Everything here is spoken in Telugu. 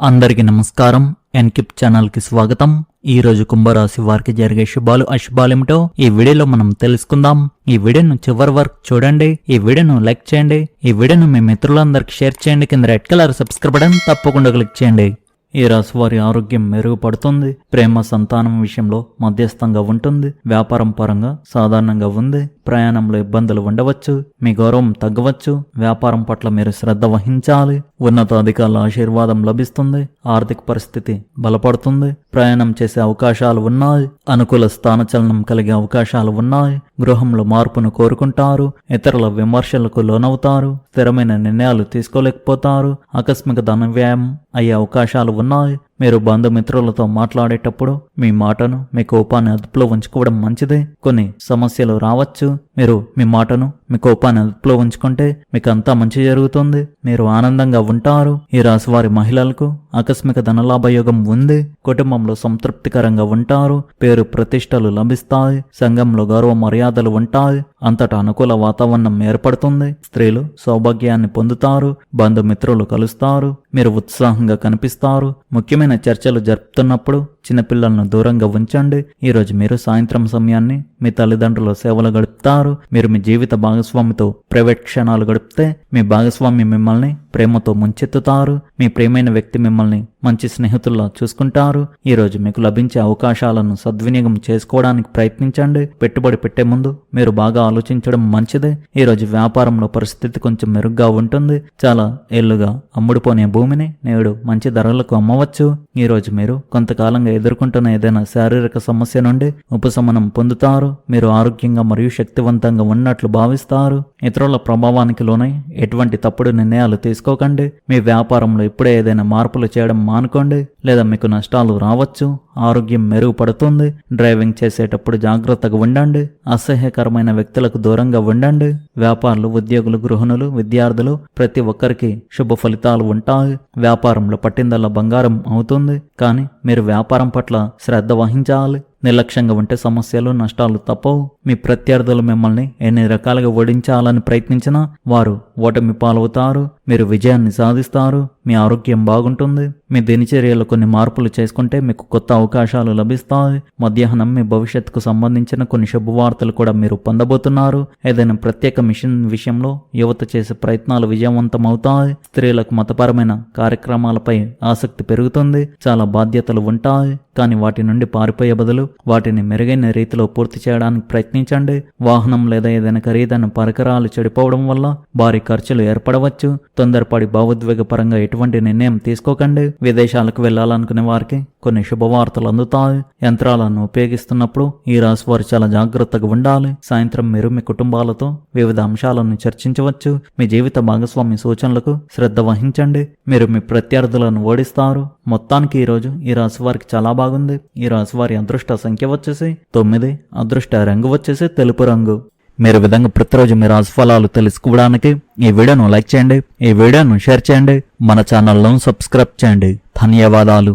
అందరికీ నమస్కారం. ఎన్కిప్ ఛానల్కి స్వాగతం. ఈ రోజు కుంభరాశి వారికి జరిగే శుభాలు అశుభాలేమిటో ఈ వీడియోలో మనం తెలుసుకుందాం. ఈ వీడియోను చివరి వరకు చూడండి. ఈ వీడియోను లైక్ చేయండి. ఈ వీడియోను మీ మిత్రులందరికీ షేర్ చేయండి. కింద రెడ్ కలర్ సబ్స్క్రైబ్ బటన్ తప్పకుండా క్లిక్ చేయండి. ఈ రాశి వారి ఆరోగ్యం మెరుగుపడుతుంది ప్రేమ సంతానం విషయంలో మధ్యస్థంగా ఉంటుంది వ్యాపారం పరంగా సాధారణంగా ఉంది ప్రయాణంలో ఇబ్బందులు ఉండవచ్చు మీ గౌరవం తగ్గవచ్చు వ్యాపారం పట్ల మీరు శ్రద్ధ వహించాలి ఉన్నతాధికారుల ఆశీర్వాదం లభిస్తుంది ఆర్థిక పరిస్థితి బలపడుతుంది ప్రయాణం చేసే అవకాశాలు ఉన్నాయి అనుకూల స్థానచలనం కలిగే అవకాశాలు ఉన్నాయి గృహంలో మార్పును కోరుకుంటారు ఇతరుల విమర్శలకు లోనవుతారు స్థిరమైన నిర్ణయాలు తీసుకోలేకపోతారు ఆకస్మిక ధన వ్యయం అయ్యే అవకాశాలు ఉన్నాయి మీరు బంధుమిత్రులతో మాట్లాడేటప్పుడు మీ మాటను మీ కోపాన్ని అదుపులో ఉంచుకోవడం మంచిదే. కొన్ని సమస్యలు రావచ్చు. మీరు మీ మాటను మీ కోపాన్ని అదుపులో ఉంచుకుంటే మీకు అంతా మంచి జరుగుతుంది. మీరు ఆనందంగా ఉంటారు. ఈ రాశి వారి మహిళలకు ఆకస్మిక ధనలాభయోగం ఉంది. కుటుంబంలో సంతృప్తికరంగా ఉంటారు. పేరు ప్రతిష్టలు లభిస్తాయి. సంఘంలో గౌరవ మర్యాదలు ఉంటాయి. అంతటా అనుకూల వాతావరణం ఏర్పడుతుంది. స్త్రీలు సౌభాగ్యాన్ని పొందుతారు. బంధుమిత్రులు కలుస్తారు. మీరు ఉత్సాహంగా కనిపిస్తారు. ముఖ్యమైన చర్చలు జరుపుతున్నప్పుడు చిన్నపిల్లలను దూరంగా ఉంచండి. ఈరోజు మీరు సాయంత్రం సమయాన్ని మీ తల్లిదండ్రుల సేవలు గడుపుతారు. మీరు మీ జీవిత భాగస్వామితో ప్రైవేట్ క్షణాలు గడిపితే మీ భాగస్వామి మిమ్మల్ని ప్రేమతో ముంచెత్తుతారు. మీ ప్రేమైన వ్యక్తి మిమ్మల్ని మంచి స్నేహితుల్లా చూసుకుంటారు. ఈరోజు మీకు లభించే అవకాశాలను సద్వినియోగం చేసుకోవడానికి ప్రయత్నించండి. పెట్టుబడి పెట్టే ముందు మీరు బాగా ఆలోచించడం మంచిది. ఈరోజు వ్యాపారంలో పరిస్థితి కొంచెం మెరుగ్గా ఉంటుంది. చాలా ఏళ్ళుగా అమ్ముడుపోనే భూమిని నేడు మంచి ధరలకు అమ్మవచ్చు. ఈరోజు మీరు కొంతకాలంగా ఎదుర్కొంటున్న ఏదైనా శారీరక సమస్య నుండి ఉపశమనం పొందుతారు మీరు ఆరోగ్యంగా మరియు శక్తివంతంగా ఉన్నట్లు భావిస్తారు. ఇతరుల ప్రభావానికి లోనై ఎటువంటి తప్పుడు నిర్ణయాలు తీసుకోకండి. మీ వ్యాపారంలో ఇప్పుడే ఏదైనా మార్పులు చేయడం మానుకోండి లేదా మీకు నష్టాలు రావచ్చు ఆరోగ్యం మెరుగుపడుతుంది. డ్రైవింగ్ చేసేటప్పుడు జాగ్రత్తగా ఉండండి అసహ్యకరమైన వ్యక్తులకు దూరంగా ఉండండి. వ్యాపారులు ఉద్యోగులు గృహిణులు విద్యార్థులు ప్రతి ఒక్కరికి శుభ ఫలితాలు ఉంటాయి. వ్యాపారంలో పట్టిందల్లా బంగారం అవుతుంది కానీ మీరు వ్యాపారం పట్ల శ్రద్ధ వహించాలి. నిర్లక్ష్యంగా ఉంటే సమస్యలు నష్టాలు తప్పవు. మీ ప్రత్యర్థులు మిమ్మల్ని ఎన్ని రకాలుగా ఓడించాలని ప్రయత్నించినా వారు ఓటమి పాలవుతారు. మీరు విజయాన్ని సాధిస్తారు. మీ ఆరోగ్యం బాగుంటుంది. మీ దినచర్యలో కొన్ని మార్పులు చేసుకుంటే మీకు కొత్త అవకాశాలు లభిస్తాయి. మధ్యాహ్నం మీ భవిష్యత్తుకు సంబంధించిన కొన్ని శుభవార్తలు కూడా మీరు పొందబోతున్నారు. ఏదైనా ప్రత్యేక మిషన్ విషయంలో యువత చేసే ప్రయత్నాలు విజయవంతమవుతాయి. స్త్రీలకు మతపరమైన కార్యక్రమాలపై ఆసక్తి పెరుగుతుంది. చాలా బాధ్యతలు ఉంటాయి. కానీ వాటి నుండి పారిపోయే బదులు వాటిని మెరుగైన రీతిలో పూర్తి చేయడానికి ప్రయత్నించండి. వాహనం లేదా ఏదైనా ఖరీదైన పరికరాలు చెడిపోవడం వల్ల భారీ ఖర్చులు ఏర్పడవచ్చు. తొందరపడి భావోద్వేగపరంగా ఎటువంటి నిర్ణయం తీసుకోకండి. విదేశాలకు వెళ్ళాలనుకునే వారికి కొన్ని శుభవార్తలు అందుతాయి. యంత్రాలను ఉపయోగిస్తున్నప్పుడు ఈ రాశి వారు చాలా జాగ్రత్తగా ఉండాలి. సాయంత్రం మీరు మీ కుటుంబాలతో వివిధ అంశాలను చర్చించవచ్చు. మీ జీవిత భాగస్వామి సూచనలకు శ్రద్ధ వహించండి. మీరు మీ ప్రత్యర్థులను ఓడిస్తారు. మొత్తానికి ఈ రోజు ఈ రాశి వారికి చాలా బాగుంది. ఈ రాశి వారి అదృష్ట సంఖ్య వచ్చేసి తొమ్మిది అదృష్ట రంగు వచ్చేసి తెలుపు రంగు. మీరు విధంగా ప్రతిరోజు మీ రాశి ఫలాలు తెలుసుకోవడానికి ఈ వీడియోను లైక్ చేయండి. ఈ వీడియోను షేర్ చేయండి. మన ఛానల్ను సబ్స్క్రైబ్ చేయండి. ధన్యవాదాలు.